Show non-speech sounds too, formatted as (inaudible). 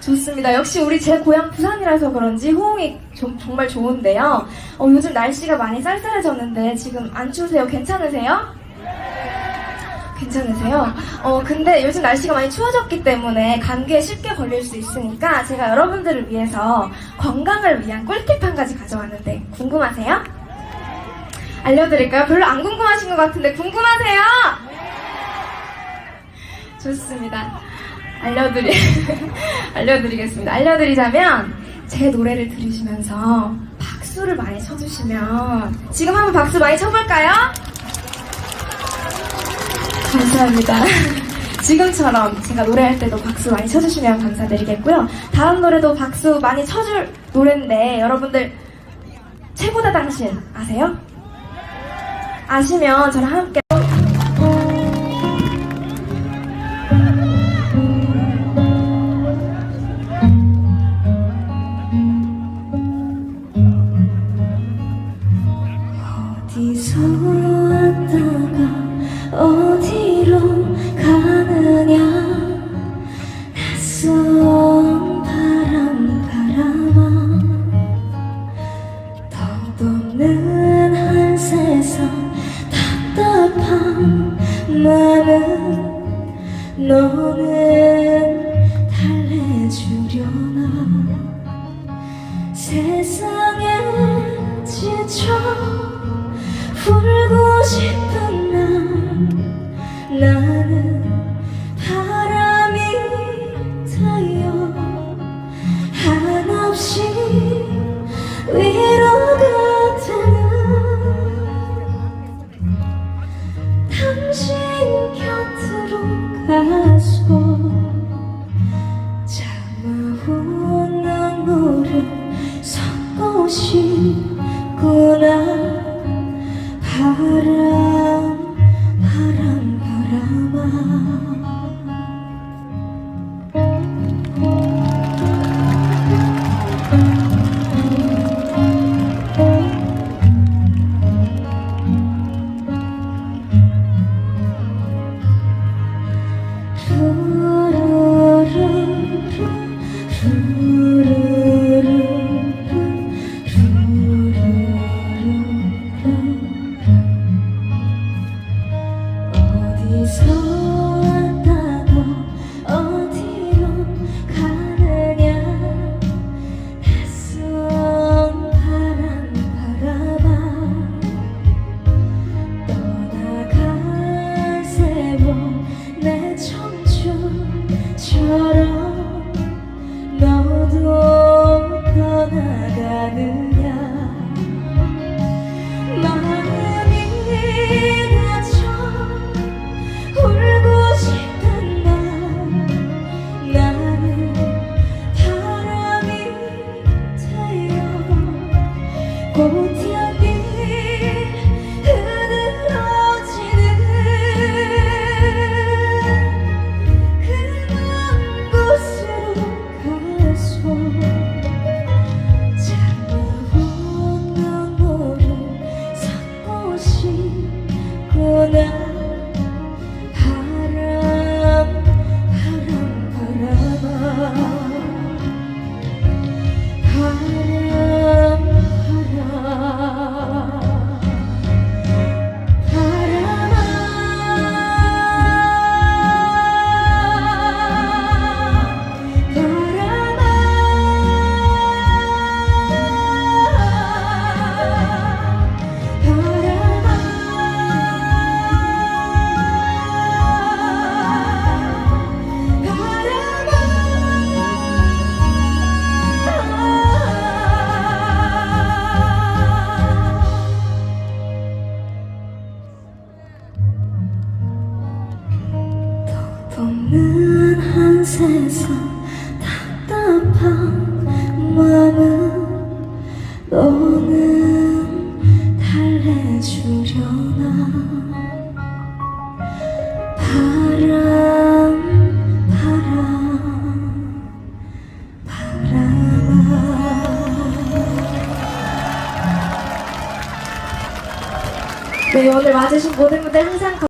좋습니다. 역시 우리 제 고향 부산이라서 그런지 호응이 좀- 정말 좋은데요. 어, 요즘 날씨가 많이 쌀쌀해졌는데 지금 안 추우세요? 괜찮으세요? 괜찮으세요? 어, 근데 요즘 날씨가 많이 추워졌기 때문에 감기에 쉽게 걸릴 수 있으니까 제가 여러분들을 위해서 건강을 위한 꿀팁 한 가지 가져왔는데 궁금하세요? 알려드릴까요? 별로 안 궁금하신 것 같은데 궁금하세요? 좋습니다. 알려드리, (laughs) 알려드리겠습니다. 알려드리자면, 제 노래를 들으시면서 박수를 많이 쳐주시면, 지금 한번 박수 많이 쳐볼까요? 감사합니다. (laughs) 지금처럼 제가 노래할 때도 박수 많이 쳐주시면 감사드리겠고요. 다음 노래도 박수 많이 쳐줄 노래인데, 여러분들, 최고다 당신 아세요? 아시면 저랑 함께 덧없는 한 세상 답답한 마음은 너는 달래주려나? 세상에 지쳐 울고 싶은 날 나는 바람이 타요 한없이 위로 어 세상 답답한 마음은 너는 달래주려나? 바람 바람 바람아. 네 오늘 와주신 모든 분들